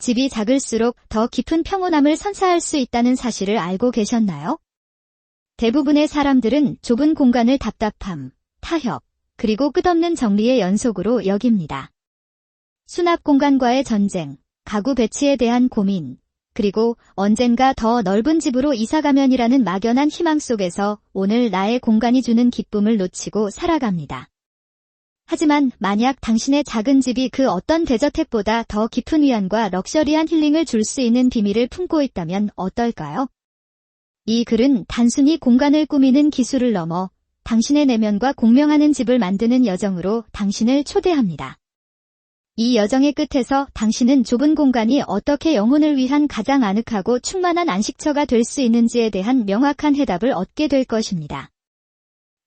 집이 작을수록 더 깊은 평온함을 선사할 수 있다는 사실을 알고 계셨나요? 대부분의 사람들은 좁은 공간을 답답함, 타협, 그리고 끝없는 정리의 연속으로 여깁니다. 수납 공간과의 전쟁, 가구 배치에 대한 고민, 그리고 언젠가 더 넓은 집으로 이사가면이라는 막연한 희망 속에서 오늘 나의 공간이 주는 기쁨을 놓치고 살아갑니다. 하지만 만약 당신의 작은 집이 그 어떤 대저택보다 더 깊은 위안과 럭셔리한 힐링을 줄 수 있는 비밀을 품고 있다면 어떨까요? 이 글은 단순히 공간을 꾸미는 기술을 넘어 당신의 내면과 공명하는 집을 만드는 여정으로 당신을 초대합니다. 이 여정의 끝에서 당신은 좁은 공간이 어떻게 영혼을 위한 가장 아늑하고 충만한 안식처가 될 수 있는지에 대한 명확한 해답을 얻게 될 것입니다.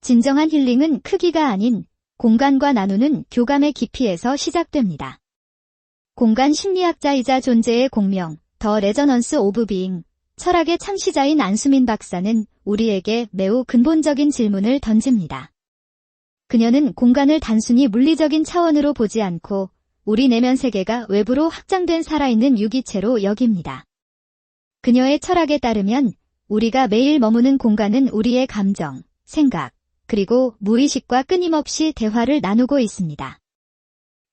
진정한 힐링은 크기가 아닌 공간과 나누는 교감의 깊이에서 시작됩니다. 공간 심리학자이자 존재의 공명, 더 레저넌스 오브 비잉, 철학의 창시자인 안수민 박사는 우리에게 매우 근본적인 질문을 던집니다. 그녀는 공간을 단순히 물리적인 차원으로 보지 않고 우리 내면 세계가 외부로 확장된 살아있는 유기체로 여깁니다. 그녀의 철학에 따르면 우리가 매일 머무는 공간은 우리의 감정, 생각, 그리고 무의식과 끊임없이 대화를 나누고 있습니다.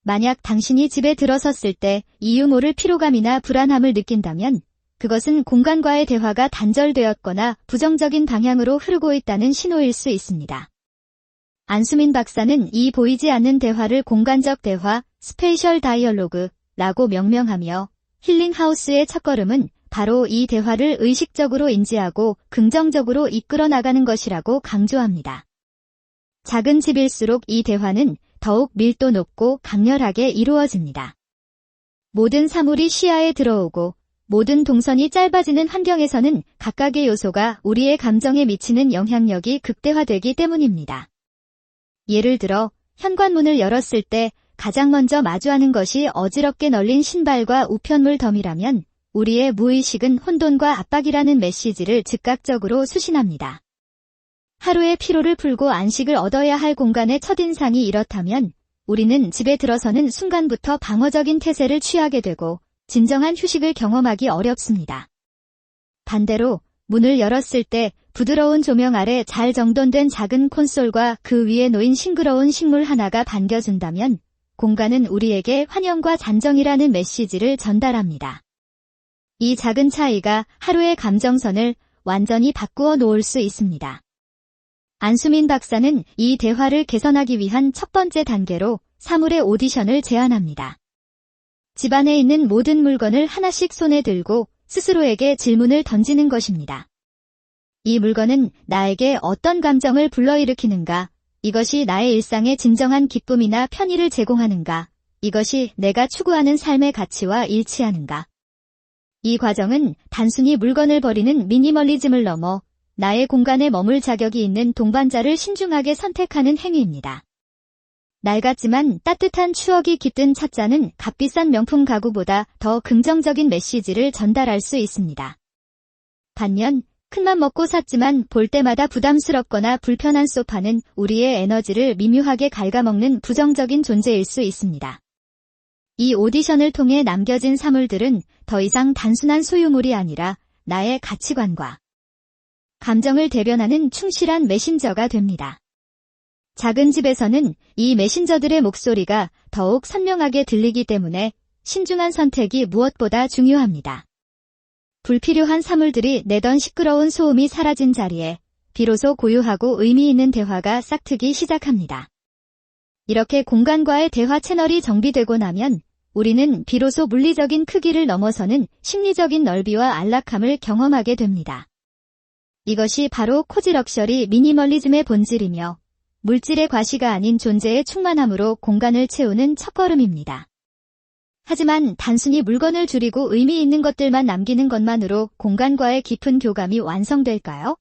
만약 당신이 집에 들어섰을 때 이유 모를 피로감이나 불안함을 느낀다면 그것은 공간과의 대화가 단절되었거나 부정적인 방향으로 흐르고 있다는 신호일 수 있습니다. 안수민 박사는 이 보이지 않는 대화를 공간적 대화, 스페이셜 다이얼로그라고 명명하며 힐링 하우스의 첫걸음은 바로 이 대화를 의식적으로 인지하고 긍정적으로 이끌어 나가는 것이라고 강조합니다. 작은 집일수록 이 대화는 더욱 밀도 높고 강렬하게 이루어집니다. 모든 사물이 시야에 들어오고 모든 동선이 짧아지는 환경에서는 각각의 요소가 우리의 감정에 미치는 영향력이 극대화되기 때문입니다. 예를 들어 현관문을 열었을 때 가장 먼저 마주하는 것이 어지럽게 널린 신발과 우편물 덤이라면 우리의 무의식은 혼돈과 압박이라는 메시지를 즉각적으로 수신합니다. 하루의 피로를 풀고 안식을 얻어야 할 공간의 첫인상이 이렇다면 우리는 집에 들어서는 순간부터 방어적인 태세를 취하게 되고 진정한 휴식을 경험하기 어렵습니다. 반대로 문을 열었을 때 부드러운 조명 아래 잘 정돈된 작은 콘솔과 그 위에 놓인 싱그러운 식물 하나가 반겨준다면 공간은 우리에게 환영과 잔정이라는 메시지를 전달합니다. 이 작은 차이가 하루의 감정선을 완전히 바꾸어 놓을 수 있습니다. 안수민 박사는 이 대화를 개선하기 위한 첫 번째 단계로 사물의 오디션을 제안합니다. 집안에 있는 모든 물건을 하나씩 손에 들고 스스로에게 질문을 던지는 것입니다. 이 물건은 나에게 어떤 감정을 불러일으키는가? 이것이 나의 일상의 진정한 기쁨이나 편의를 제공하는가? 이것이 내가 추구하는 삶의 가치와 일치하는가? 이 과정은 단순히 물건을 버리는 미니멀리즘을 넘어 나의 공간에 머물 자격이 있는 동반자를 신중하게 선택하는 행위입니다. 낡았지만 따뜻한 추억이 깃든 찻잔은 값비싼 명품 가구보다 더 긍정적인 메시지를 전달할 수 있습니다. 반면 큰맘 먹고 샀지만 볼 때마다 부담스럽거나 불편한 소파는 우리의 에너지를 미묘하게 갉아먹는 부정적인 존재일 수 있습니다. 이 오디션을 통해 남겨진 사물들은 더 이상 단순한 소유물이 아니라 나의 가치관과 감정을 대변하는 충실한 메신저가 됩니다. 작은 집에서는 이 메신저들의 목소리가 더욱 선명하게 들리기 때문에 신중한 선택이 무엇보다 중요합니다. 불필요한 사물들이 내던 시끄러운 소음이 사라진 자리에 비로소 고요하고 의미 있는 대화가 싹트기 시작합니다. 이렇게 공간과의 대화 채널이 정비되고 나면 우리는 비로소 물리적인 크기를 넘어서는 심리적인 넓이와 안락함을 경험하게 됩니다. 이것이 바로 코지 럭셔리 미니멀리즘의 본질이며 물질의 과시가 아닌 존재의 충만함으로 공간을 채우는 첫걸음입니다. 하지만 단순히 물건을 줄이고 의미 있는 것들만 남기는 것만으로 공간과의 깊은 교감이 완성될까요?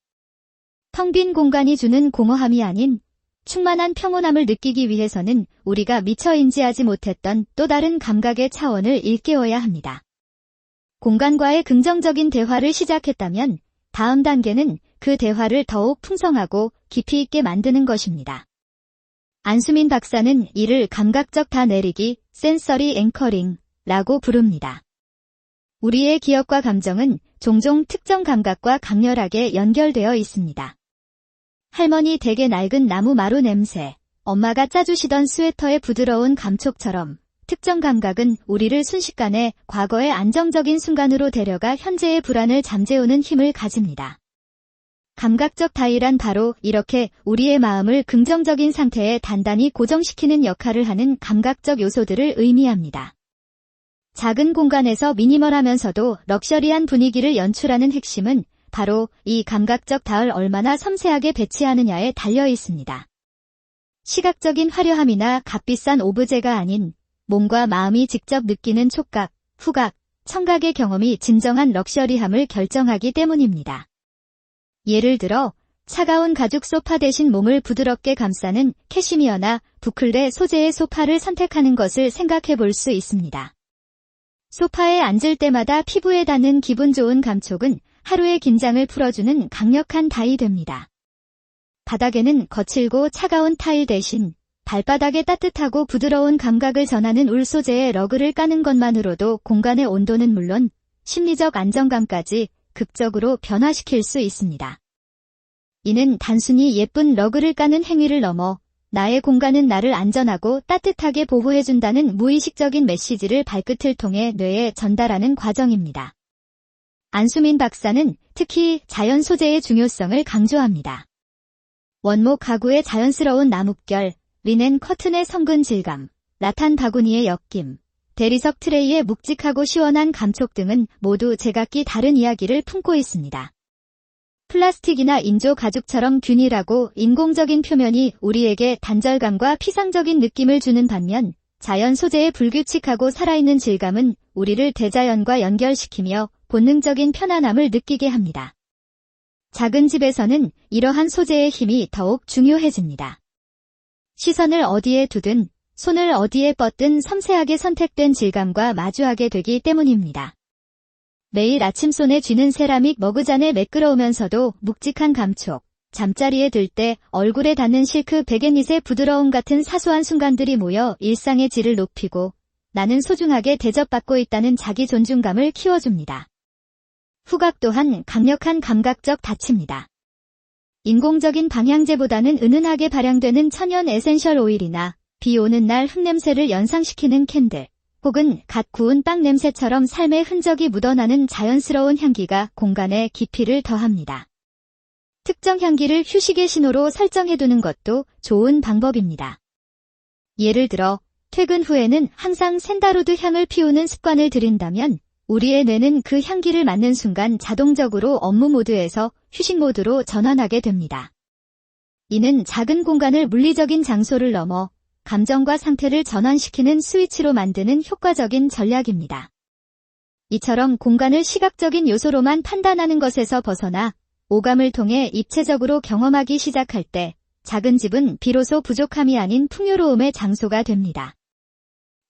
텅 빈 공간이 주는 공허함이 아닌 충만한 평온함을 느끼기 위해서는 우리가 미처 인지하지 못했던 또 다른 감각의 차원을 일깨워야 합니다. 공간과의 긍정적인 대화를 시작했다면 다음 단계는 그 대화를 더욱 풍성하고 깊이 있게 만드는 것입니다. 안수민 박사는 이를 감각적 다 내리기, 센서리 앵커링 라고 부릅니다. 우리의 기억과 감정은 종종 특정 감각과 강렬하게 연결되어 있습니다. 할머니 댁의 낡은 나무 마루 냄새, 엄마가 짜주시던 스웨터의 부드러운 감촉처럼 특정 감각은 우리를 순식간에 과거의 안정적인 순간으로 데려가 현재의 불안을 잠재우는 힘을 가집니다. 감각적 다이란 바로 이렇게 우리의 마음을 긍정적인 상태에 단단히 고정시키는 역할을 하는 감각적 요소들을 의미합니다. 작은 공간에서 미니멀하면서도 럭셔리한 분위기를 연출하는 핵심은 바로 이 감각적 다을 얼마나 섬세하게 배치하느냐에 달려 있습니다. 시각적인 화려함이나 값비싼 오브제가 아닌 몸과 마음이 직접 느끼는 촉각, 후각, 청각의 경험이 진정한 럭셔리함을 결정하기 때문입니다. 예를 들어 차가운 가죽 소파 대신 몸을 부드럽게 감싸는 캐시미어나 부클레 소재의 소파를 선택하는 것을 생각해 볼 수 있습니다. 소파에 앉을 때마다 피부에 닿는 기분 좋은 감촉은 하루의 긴장을 풀어주는 강력한 다이 됩니다. 바닥에는 거칠고 차가운 타일 대신 발바닥에 따뜻하고 부드러운 감각을 전하는 울 소재의 러그를 까는 것만으로도 공간의 온도는 물론 심리적 안정감까지 극적으로 변화시킬 수 있습니다. 이는 단순히 예쁜 러그를 까는 행위를 넘어 나의 공간은 나를 안전하고 따뜻하게 보호해준다는 무의식적인 메시지를 발끝을 통해 뇌에 전달하는 과정입니다. 안수민 박사는 특히 자연 소재의 중요성을 강조합니다. 원목 가구의 자연스러운 나뭇결, 리넨 커튼의 성근 질감, 라탄 바구니의 엮임, 대리석 트레이의 묵직하고 시원한 감촉 등은 모두 제각기 다른 이야기를 품고 있습니다. 플라스틱이나 인조 가죽처럼 균일하고 인공적인 표면이 우리에게 단절감과 피상적인 느낌을 주는 반면 자연 소재의 불규칙하고 살아있는 질감은 우리를 대자연과 연결시키며 본능적인 편안함을 느끼게 합니다. 작은 집에서는 이러한 소재의 힘이 더욱 중요해집니다. 시선을 어디에 두든 손을 어디에 뻗든 섬세하게 선택된 질감과 마주하게 되기 때문입니다. 매일 아침 손에 쥐는 세라믹 머그잔의 매끄러우면서도 묵직한 감촉, 잠자리에 들 때 얼굴에 닿는 실크 베갯닛의 부드러움 같은 사소한 순간들이 모여 일상의 질을 높이고 나는 소중하게 대접받고 있다는 자기 존중감을 키워줍니다. 후각 또한 강력한 감각적 닫힙니다. 인공적인 방향제보다는 은은하게 발향되는 천연 에센셜 오일이나 비 오는 날 흙냄새를 연상시키는 캔들, 혹은 갓 구운 빵 냄새처럼 삶의 흔적이 묻어나는 자연스러운 향기가 공간에 깊이를 더합니다. 특정 향기를 휴식의 신호로 설정해두는 것도 좋은 방법입니다. 예를 들어 퇴근 후에는 항상 샌다로드 향을 피우는 습관을 들인다면 우리의 뇌는 그 향기를 맡는 순간 자동적으로 업무 모드에서 휴식 모드로 전환하게 됩니다. 이는 작은 공간을 물리적인 장소를 넘어 감정과 상태를 전환시키는 스위치로 만드는 효과적인 전략입니다. 이처럼 공간을 시각적인 요소로만 판단하는 것에서 벗어나 오감을 통해 입체적으로 경험하기 시작할 때 작은 집은 비로소 부족함이 아닌 풍요로움의 장소가 됩니다.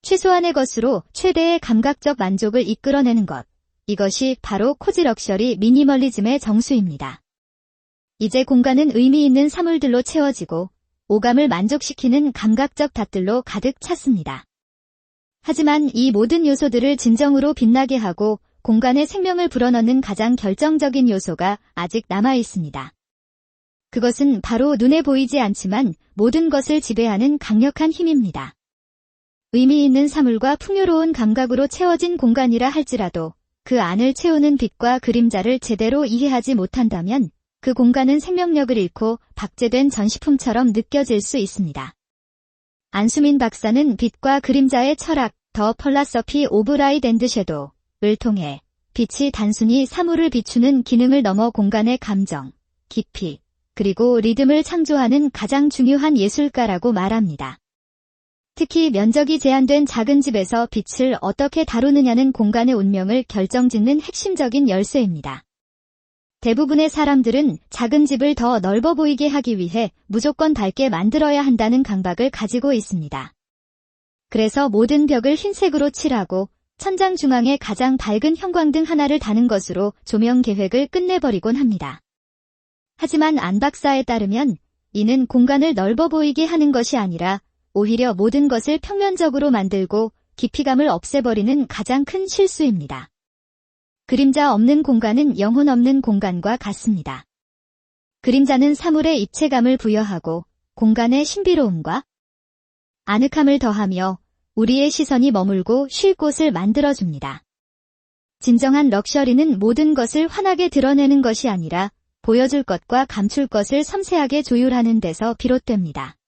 최소한의 것으로 최대의 감각적 만족을 이끌어내는 것. 이것이 바로 코지 럭셔리 미니멀리즘의 정수입니다. 이제 공간은 의미 있는 사물들로 채워지고 오감을 만족시키는 감각적 닷들로 가득 찼습니다. 하지만 이 모든 요소들을 진정으로 빛나게 하고 공간에 생명을 불어넣는 가장 결정적인 요소가 아직 남아 있습니다. 그것은 바로 눈에 보이지 않지만 모든 것을 지배하는 강력한 힘입니다. 의미 있는 사물과 풍요로운 감각으로 채워진 공간이라 할지라도 그 안을 채우는 빛과 그림자를 제대로 이해하지 못한다면 그 공간은 생명력을 잃고 박제된 전시품처럼 느껴질 수 있습니다. 안수민 박사는 빛과 그림자의 철학, 더 펄라서피 오브 라이드 앤드 섀도우를 통해 빛이 단순히 사물을 비추는 기능을 넘어 공간의 감정, 깊이, 그리고 리듬을 창조하는 가장 중요한 예술가라고 말합니다. 특히 면적이 제한된 작은 집에서 빛을 어떻게 다루느냐는 공간의 운명을 결정짓는 핵심적인 열쇠입니다. 대부분의 사람들은 작은 집을 더 넓어 보이게 하기 위해 무조건 밝게 만들어야 한다는 강박을 가지고 있습니다. 그래서 모든 벽을 흰색으로 칠하고 천장 중앙에 가장 밝은 형광등 하나를 다는 것으로 조명 계획을 끝내버리곤 합니다. 하지만 안 박사에 따르면 이는 공간을 넓어 보이게 하는 것이 아니라 오히려 모든 것을 평면적으로 만들고 깊이감을 없애버리는 가장 큰 실수입니다. 그림자 없는 공간은 영혼 없는 공간과 같습니다. 그림자는 사물의 입체감을 부여하고 공간의 신비로움과 아늑함을 더하며 우리의 시선이 머물고 쉴 곳을 만들어줍니다. 진정한 럭셔리는 모든 것을 환하게 드러내는 것이 아니라 보여줄 것과 감출 것을 섬세하게 조율하는 데서 비롯됩니다.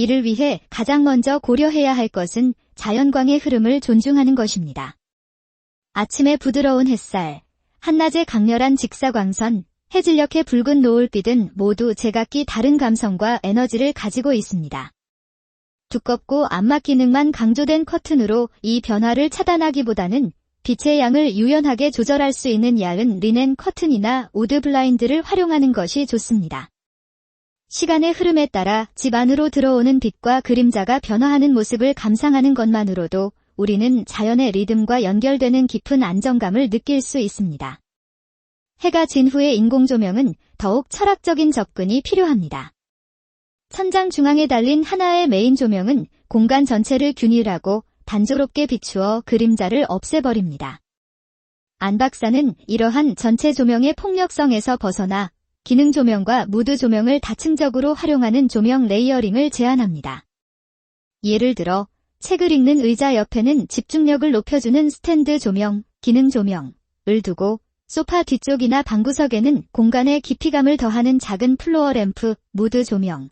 이를 위해 가장 먼저 고려해야 할 것은 자연광의 흐름을 존중하는 것입니다. 아침의 부드러운 햇살, 한낮의 강렬한 직사광선, 해질녘의 붉은 노을빛은 모두 제각기 다른 감성과 에너지를 가지고 있습니다. 두껍고 안막 기능만 강조된 커튼으로 이 변화를 차단하기보다는 빛의 양을 유연하게 조절할 수 있는 얇은 리넨 커튼이나 우드 블라인드를 활용하는 것이 좋습니다. 시간의 흐름에 따라 집 안으로 들어오는 빛과 그림자가 변화하는 모습을 감상하는 것만으로도 우리는 자연의 리듬과 연결되는 깊은 안정감을 느낄 수 있습니다. 해가 진 후의 인공조명은 더욱 철학적인 접근이 필요합니다. 천장 중앙에 달린 하나의 메인 조명은 공간 전체를 균일하고 단조롭게 비추어 그림자를 없애버립니다. 안 박사는 이러한 전체 조명의 폭력성에서 벗어나 기능 조명과 무드 조명을 다층적으로 활용하는 조명 레이어링을 제안합니다. 예를 들어 책을 읽는 의자 옆에는 집중력을 높여주는 스탠드 조명, 기능 조명을 두고 소파 뒤쪽이나 방구석에는 공간의 깊이감을 더하는 작은 플로어 램프, 무드 조명을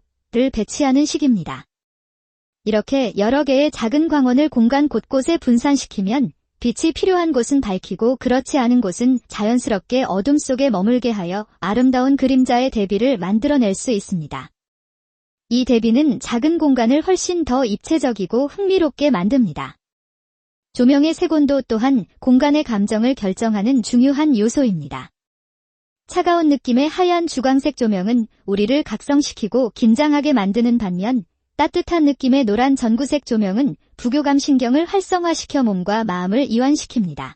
배치하는 식입니다. 이렇게 여러 개의 작은 광원을 공간 곳곳에 분산시키면 빛이 필요한 곳은 밝히고 그렇지 않은 곳은 자연스럽게 어둠 속에 머물게 하여 아름다운 그림자의 대비를 만들어낼 수 있습니다. 이 대비는 작은 공간을 훨씬 더 입체적이고 흥미롭게 만듭니다. 조명의 색온도 또한 공간의 감정을 결정하는 중요한 요소입니다. 차가운 느낌의 하얀 주광색 조명은 우리를 각성시키고 긴장하게 만드는 반면 따뜻한 느낌의 노란 전구색 조명은 부교감 신경을 활성화시켜 몸과 마음을 이완시킵니다.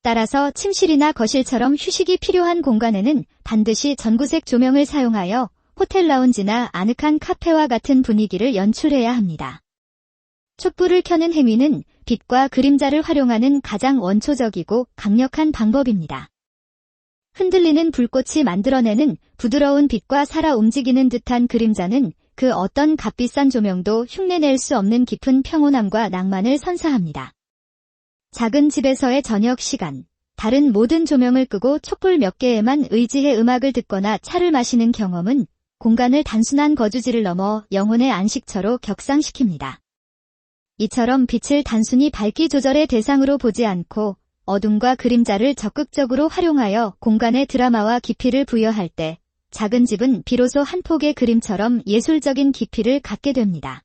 따라서 침실이나 거실처럼 휴식이 필요한 공간에는 반드시 전구색 조명을 사용하여 호텔 라운지나 아늑한 카페와 같은 분위기를 연출해야 합니다. 촛불을 켜는 행위는 빛과 그림자를 활용하는 가장 원초적이고 강력한 방법입니다. 흔들리는 불꽃이 만들어내는 부드러운 빛과 살아 움직이는 듯한 그림자는 그 어떤 값비싼 조명도 흉내낼 수 없는 깊은 평온함과 낭만을 선사합니다. 작은 집에서의 저녁 시간, 다른 모든 조명을 끄고 촛불 몇 개에만 의지해 음악을 듣거나 차를 마시는 경험은 공간을 단순한 거주지를 넘어 영혼의 안식처로 격상시킵니다. 이처럼 빛을 단순히 밝기 조절의 대상으로 보지 않고 어둠과 그림자를 적극적으로 활용하여 공간의 드라마와 깊이를 부여할 때 작은 집은 비로소 한 폭의 그림처럼 예술적인 깊이를 갖게 됩니다.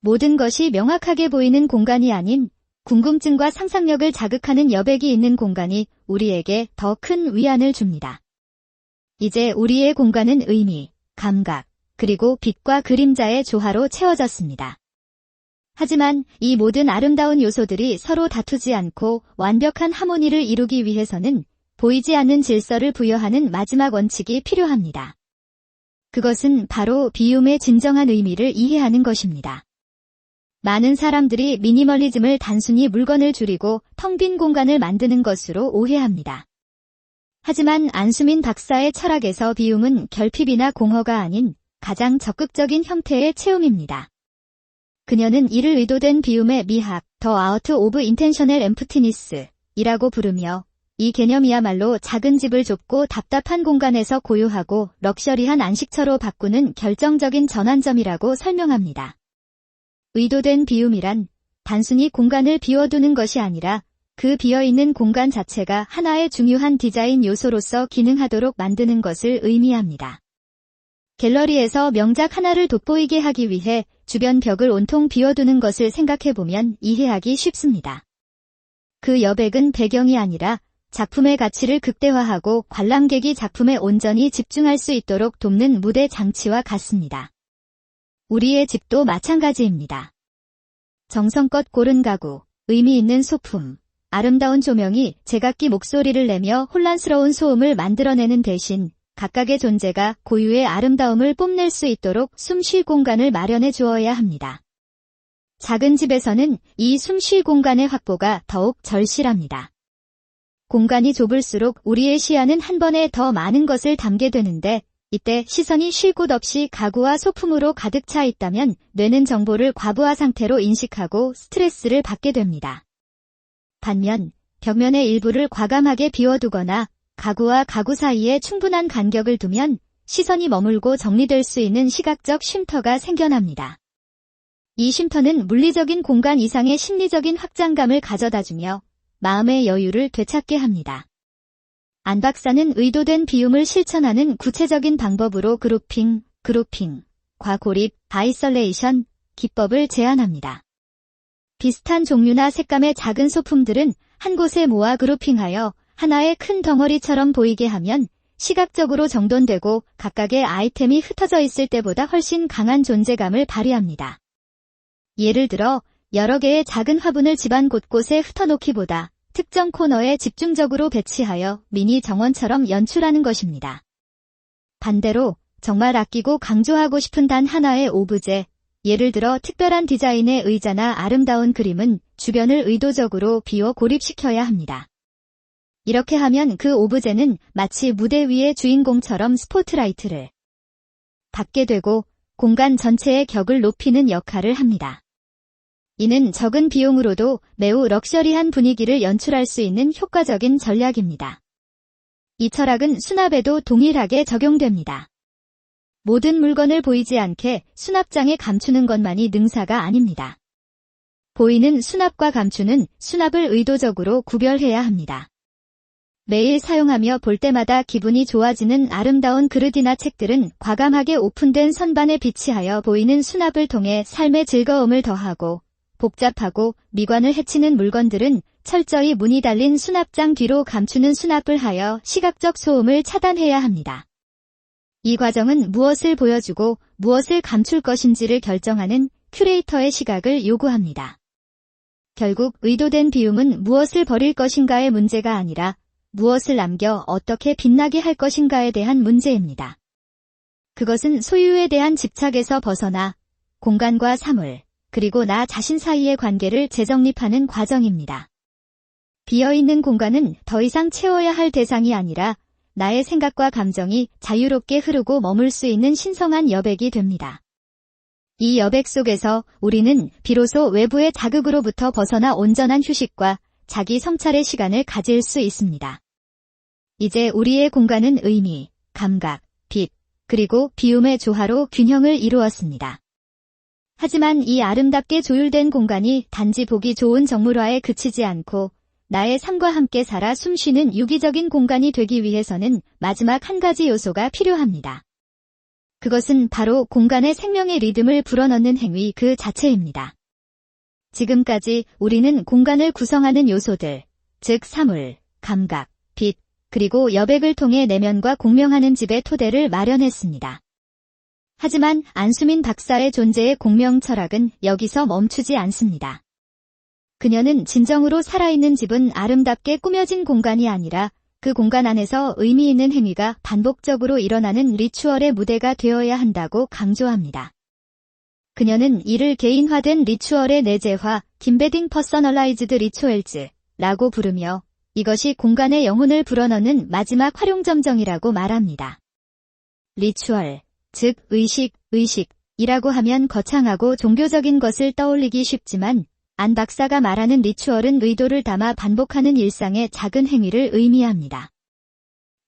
모든 것이 명확하게 보이는 공간이 아닌 궁금증과 상상력을 자극하는 여백이 있는 공간이 우리에게 더 큰 위안을 줍니다. 이제 우리의 공간은 의미, 감각, 그리고 빛과 그림자의 조화로 채워졌습니다. 하지만 이 모든 아름다운 요소들이 서로 다투지 않고 완벽한 하모니를 이루기 위해서는 보이지 않는 질서를 부여하는 마지막 원칙이 필요합니다. 그것은 바로 비움의 진정한 의미를 이해하는 것입니다. 많은 사람들이 미니멀리즘을 단순히 물건을 줄이고 텅 빈 공간을 만드는 것으로 오해합니다. 하지만 안수민 박사의 철학에서 비움은 결핍이나 공허가 아닌 가장 적극적인 형태의 체험입니다. 그녀는 이를 의도된 비움의 미학, 더 아우트 오브 인텐셔널 엠프티니스 이라고 부르며 이 개념이야말로 작은 집을 좁고 답답한 공간에서 고요하고 럭셔리한 안식처로 바꾸는 결정적인 전환점이라고 설명합니다. 의도된 비움이란 단순히 공간을 비워두는 것이 아니라 그 비어있는 공간 자체가 하나의 중요한 디자인 요소로서 기능하도록 만드는 것을 의미합니다. 갤러리에서 명작 하나를 돋보이게 하기 위해 주변 벽을 온통 비워두는 것을 생각해보면 이해하기 쉽습니다. 그 여백은 배경이 아니라 작품의 가치를 극대화하고 관람객이 작품에 온전히 집중할 수 있도록 돕는 무대 장치와 같습니다. 우리의 집도 마찬가지입니다. 정성껏 고른 가구, 의미 있는 소품, 아름다운 조명이 제각기 목소리를 내며 혼란스러운 소음을 만들어내는 대신 각각의 존재가 고유의 아름다움을 뽐낼 수 있도록 숨 쉴 공간을 마련해 주어야 합니다. 작은 집에서는 이 숨 쉴 공간의 확보가 더욱 절실합니다. 공간이 좁을수록 우리의 시야는 한 번에 더 많은 것을 담게 되는데 이때 시선이 쉴 곳 없이 가구와 소품으로 가득 차 있다면 뇌는 정보를 과부하 상태로 인식하고 스트레스를 받게 됩니다. 반면 벽면의 일부를 과감하게 비워두거나 가구와 가구 사이에 충분한 간격을 두면 시선이 머물고 정리될 수 있는 시각적 쉼터가 생겨납니다. 이 쉼터는 물리적인 공간 이상의 심리적인 확장감을 가져다주며 마음의 여유를 되찾게 합니다. 안 박사는 의도된 비움을 실천하는 구체적인 방법으로 그룹핑, 그룹핑, 과고립, 아이설레이션, 기법을 제안합니다. 비슷한 종류나 색감의 작은 소품들은 한 곳에 모아 그룹핑하여 하나의 큰 덩어리처럼 보이게 하면 시각적으로 정돈되고 각각의 아이템이 흩어져 있을 때보다 훨씬 강한 존재감을 발휘합니다. 예를 들어 여러 개의 작은 화분을 집안 곳곳에 흩어놓기보다 특정 코너에 집중적으로 배치하여 미니 정원처럼 연출하는 것입니다. 반대로 정말 아끼고 강조하고 싶은 단 하나의 오브제, 예를 들어 특별한 디자인의 의자나 아름다운 그림은 주변을 의도적으로 비워 고립시켜야 합니다. 이렇게 하면 그 오브제는 마치 무대 위의 주인공처럼 스포트라이트를 받게 되고 공간 전체의 격을 높이는 역할을 합니다. 이는 적은 비용으로도 매우 럭셔리한 분위기를 연출할 수 있는 효과적인 전략입니다. 이 철학은 수납에도 동일하게 적용됩니다. 모든 물건을 보이지 않게 수납장에 감추는 것만이 능사가 아닙니다. 보이는 수납과 감추는 수납을 의도적으로 구별해야 합니다. 매일 사용하며 볼 때마다 기분이 좋아지는 아름다운 그릇이나 책들은 과감하게 오픈된 선반에 비치하여 보이는 수납을 통해 삶의 즐거움을 더하고 복잡하고 미관을 해치는 물건들은 철저히 문이 달린 수납장 뒤로 감추는 수납을 하여 시각적 소음을 차단해야 합니다. 이 과정은 무엇을 보여주고 무엇을 감출 것인지를 결정하는 큐레이터의 시각을 요구합니다. 결국 의도된 비움은 무엇을 버릴 것인가의 문제가 아니라 무엇을 남겨 어떻게 빛나게 할 것인가에 대한 문제입니다. 그것은 소유에 대한 집착에서 벗어나 공간과 사물, 그리고 나 자신 사이의 관계를 재정립하는 과정입니다. 비어있는 공간은 더 이상 채워야 할 대상이 아니라 나의 생각과 감정이 자유롭게 흐르고 머물 수 있는 신성한 여백이 됩니다. 이 여백 속에서 우리는 비로소 외부의 자극으로부터 벗어나 온전한 휴식과 자기 성찰의 시간을 가질 수 있습니다. 이제 우리의 공간은 의미, 감각, 빛, 그리고 비움의 조화로 균형을 이루었습니다. 하지만 이 아름답게 조율된 공간이 단지 보기 좋은 정물화에 그치지 않고 나의 삶과 함께 살아 숨쉬는 유기적인 공간이 되기 위해서는 마지막 한 가지 요소가 필요합니다. 그것은 바로 공간의 생명의 리듬을 불어넣는 행위 그 자체입니다. 지금까지 우리는 공간을 구성하는 요소들, 즉 사물, 감각, 빛, 그리고 여백을 통해 내면과 공명하는 집의 토대를 마련했습니다. 하지만 안수민 박사의 존재의 공명 철학은 여기서 멈추지 않습니다. 그녀는 진정으로 살아있는 집은 아름답게 꾸며진 공간이 아니라 그 공간 안에서 의미 있는 행위가 반복적으로 일어나는 리추얼의 무대가 되어야 한다고 강조합니다. 그녀는 이를 개인화된 리추얼의 내재화, 김베딩 퍼서널라이즈드 리추얼즈라고 부르며 이것이 공간의 영혼을 불어넣는 마지막 활용점정이라고 말합니다. 리추얼, 즉 의식, 의식이라고 하면 거창하고 종교적인 것을 떠올리기 쉽지만 안 박사가 말하는 리추얼은 의도를 담아 반복하는 일상의 작은 행위를 의미합니다.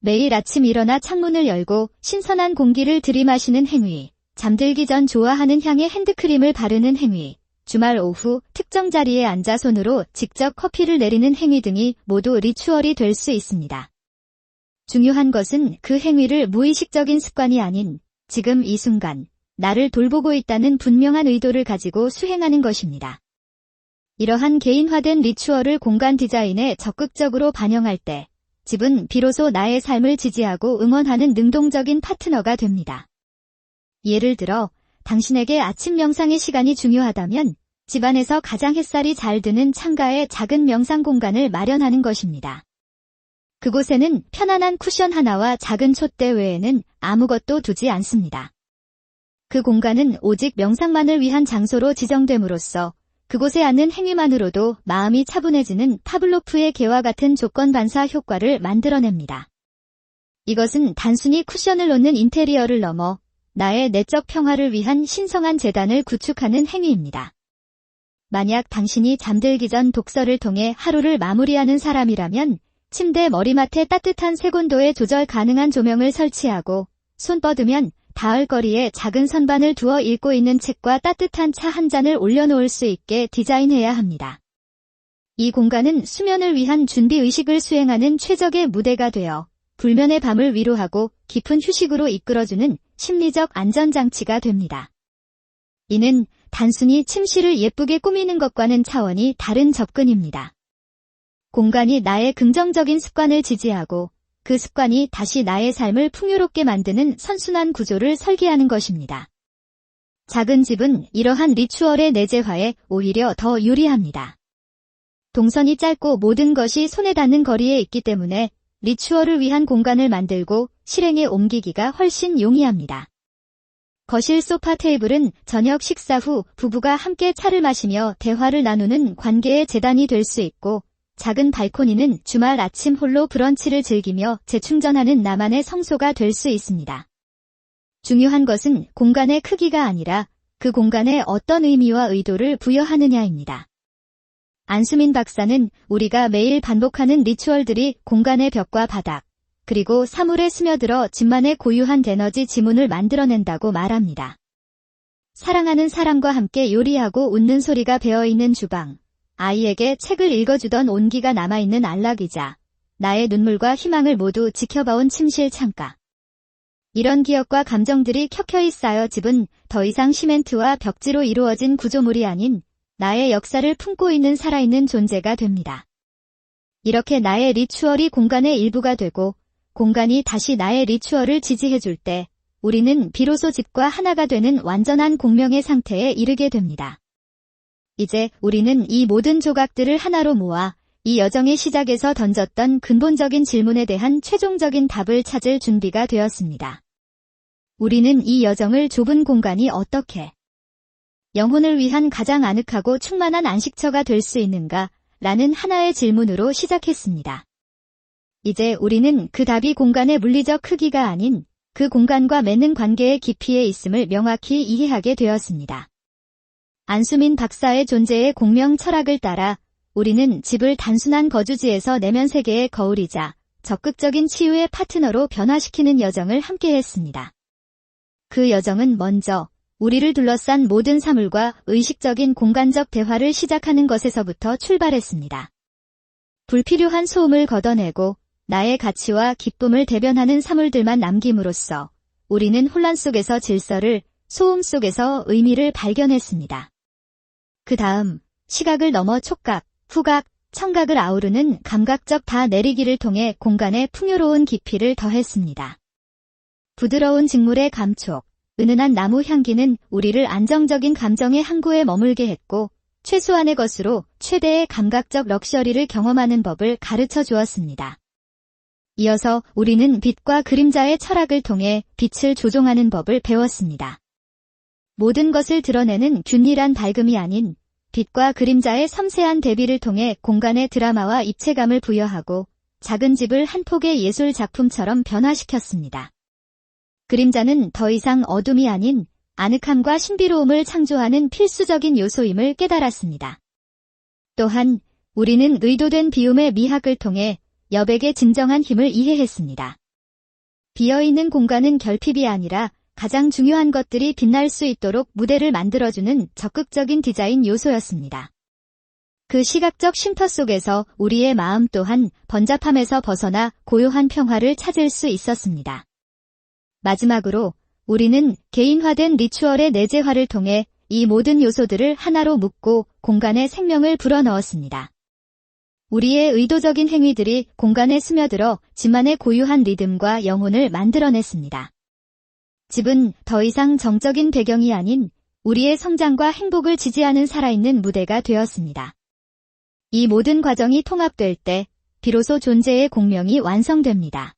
매일 아침 일어나 창문을 열고 신선한 공기를 들이마시는 행위, 잠들기 전 좋아하는 향의 핸드크림을 바르는 행위, 주말 오후 특정 자리에 앉아 손으로 직접 커피를 내리는 행위 등이 모두 리추얼이 될 수 있습니다. 중요한 것은 그 행위를 무의식적인 습관이 아닌 지금 이 순간 나를 돌보고 있다는 분명한 의도를 가지고 수행하는 것입니다. 이러한 개인화된 리추얼을 공간 디자인에 적극적으로 반영할 때 집은 비로소 나의 삶을 지지하고 응원하는 능동적인 파트너가 됩니다. 예를 들어 당신에게 아침 명상의 시간이 중요하다면 집안에서 가장 햇살이 잘 드는 창가에 작은 명상 공간을 마련하는 것입니다. 그곳에는 편안한 쿠션 하나와 작은 촛대 외에는 아무것도 두지 않습니다. 그 공간은 오직 명상만을 위한 장소로 지정됨으로써 그곳에 앉는 행위만으로도 마음이 차분해지는 파블로프의 개와 같은 조건 반사 효과를 만들어냅니다. 이것은 단순히 쿠션을 놓는 인테리어를 넘어 나의 내적 평화를 위한 신성한 재단을 구축하는 행위입니다. 만약 당신이 잠들기 전 독서를 통해 하루를 마무리하는 사람이라면 침대 머리맡에 따뜻한 색온도에 조절 가능한 조명을 설치하고 손 뻗으면 닿을 거리에 작은 선반을 두어 읽고 있는 책과 따뜻한 차 한 잔을 올려놓을 수 있게 디자인해야 합니다. 이 공간은 수면을 위한 준비 의식을 수행하는 최적의 무대가 되어 불면의 밤을 위로하고 깊은 휴식으로 이끌어주는 심리적 안전장치가 됩니다. 이는 단순히 침실을 예쁘게 꾸미는 것과는 차원이 다른 접근입니다. 공간이 나의 긍정적인 습관을 지지하고 그 습관이 다시 나의 삶을 풍요롭게 만드는 선순환 구조를 설계하는 것입니다. 작은 집은 이러한 리추얼의 내재화에 오히려 더 유리합니다. 동선이 짧고 모든 것이 손에 닿는 거리에 있기 때문에 리추얼을 위한 공간을 만들고 실행에 옮기기가 훨씬 용이합니다. 거실 소파 테이블은 저녁 식사 후 부부가 함께 차를 마시며 대화를 나누는 관계의 재단이 될 수 있고 작은 발코니는 주말 아침 홀로 브런치를 즐기며 재충전하는 나만의 성소가 될 수 있습니다. 중요한 것은 공간의 크기가 아니라 그 공간에 어떤 의미와 의도를 부여하느냐입니다. 안수민 박사는 우리가 매일 반복하는 리추얼들이 공간의 벽과 바닥, 그리고 사물에 스며들어 집만의 고유한 에너지 지문을 만들어낸다고 말합니다. 사랑하는 사람과 함께 요리하고 웃는 소리가 배어있는 주방, 아이에게 책을 읽어주던 온기가 남아있는 안락의자, 나의 눈물과 희망을 모두 지켜봐온 침실 창가. 이런 기억과 감정들이 켜켜이 쌓여 집은 더 이상 시멘트와 벽지로 이루어진 구조물이 아닌 나의 역사를 품고 있는 살아있는 존재가 됩니다. 이렇게 나의 리추얼이 공간의 일부가 되고 공간이 다시 나의 리추얼을 지지해줄 때 우리는 비로소 집과 하나가 되는 완전한 공명의 상태에 이르게 됩니다. 이제 우리는 이 모든 조각들을 하나로 모아 이 여정의 시작에서 던졌던 근본적인 질문에 대한 최종적인 답을 찾을 준비가 되었습니다. 우리는 이 여정을 좁은 공간이 어떻게 영혼을 위한 가장 아늑하고 충만한 안식처가 될 수 있는가? 라는 하나의 질문으로 시작했습니다. 이제 우리는 그 답이 공간의 물리적 크기가 아닌 그 공간과 맺는 관계의 깊이에 있음을 명확히 이해하게 되었습니다. 안수민 박사의 존재의 공명 철학을 따라 우리는 집을 단순한 거주지에서 내면 세계의 거울이자 적극적인 치유의 파트너로 변화시키는 여정을 함께 했습니다. 그 여정은 먼저 우리를 둘러싼 모든 사물과 의식적인 공간적 대화를 시작하는 것에서부터 출발했습니다. 불필요한 소음을 걷어내고 나의 가치와 기쁨을 대변하는 사물들만 남김으로써 우리는 혼란 속에서 질서를, 소음 속에서 의미를 발견했습니다. 그 다음, 시각을 넘어 촉각, 후각, 청각을 아우르는 감각적 다 내리기를 통해 공간에 풍요로운 깊이를 더했습니다. 부드러운 직물의 감촉, 은은한 나무 향기는 우리를 안정적인 감정의 항구에 머물게 했고, 최소한의 것으로 최대의 감각적 럭셔리를 경험하는 법을 가르쳐 주었습니다. 이어서 우리는 빛과 그림자의 철학을 통해 빛을 조종하는 법을 배웠습니다. 모든 것을 드러내는 균일한 밝음이 아닌 빛과 그림자의 섬세한 대비를 통해 공간의 드라마와 입체감을 부여하고 작은 집을 한 폭의 예술 작품처럼 변화시켰습니다. 그림자는 더 이상 어둠이 아닌 아늑함과 신비로움을 창조하는 필수적인 요소임을 깨달았습니다. 또한 우리는 의도된 비움의 미학을 통해 여백의 진정한 힘을 이해했습니다. 비어있는 공간은 결핍이 아니라 가장 중요한 것들이 빛날 수 있도록 무대를 만들어주는 적극적인 디자인 요소였습니다. 그 시각적 쉼터 속에서 우리의 마음 또한 번잡함에서 벗어나 고요한 평화를 찾을 수 있었습니다. 마지막으로 우리는 개인화된 리추얼의 내재화를 통해 이 모든 요소들을 하나로 묶고 공간에 생명을 불어넣었습니다. 우리의 의도적인 행위들이 공간에 스며들어 집만의 고유한 리듬과 영혼을 만들어냈습니다. 집은 더 이상 정적인 배경이 아닌 우리의 성장과 행복을 지지하는 살아있는 무대가 되었습니다. 이 모든 과정이 통합될 때 비로소 존재의 공명이 완성됩니다.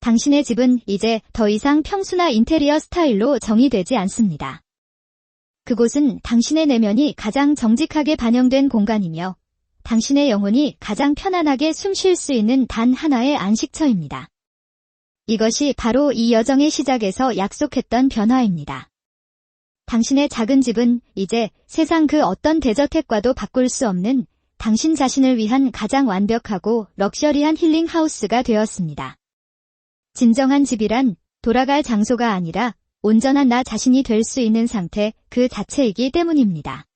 당신의 집은 이제 더 이상 평수나 인테리어 스타일로 정의되지 않습니다. 그곳은 당신의 내면이 가장 정직하게 반영된 공간이며 당신의 영혼이 가장 편안하게 숨 쉴 수 있는 단 하나의 안식처입니다. 이것이 바로 이 여정의 시작에서 약속했던 변화입니다. 당신의 작은 집은 이제 세상 그 어떤 대저택과도 바꿀 수 없는 당신 자신을 위한 가장 완벽하고 럭셔리한 힐링 하우스가 되었습니다. 진정한 집이란 돌아갈 장소가 아니라 온전한 나 자신이 될 수 있는 상태 그 자체이기 때문입니다.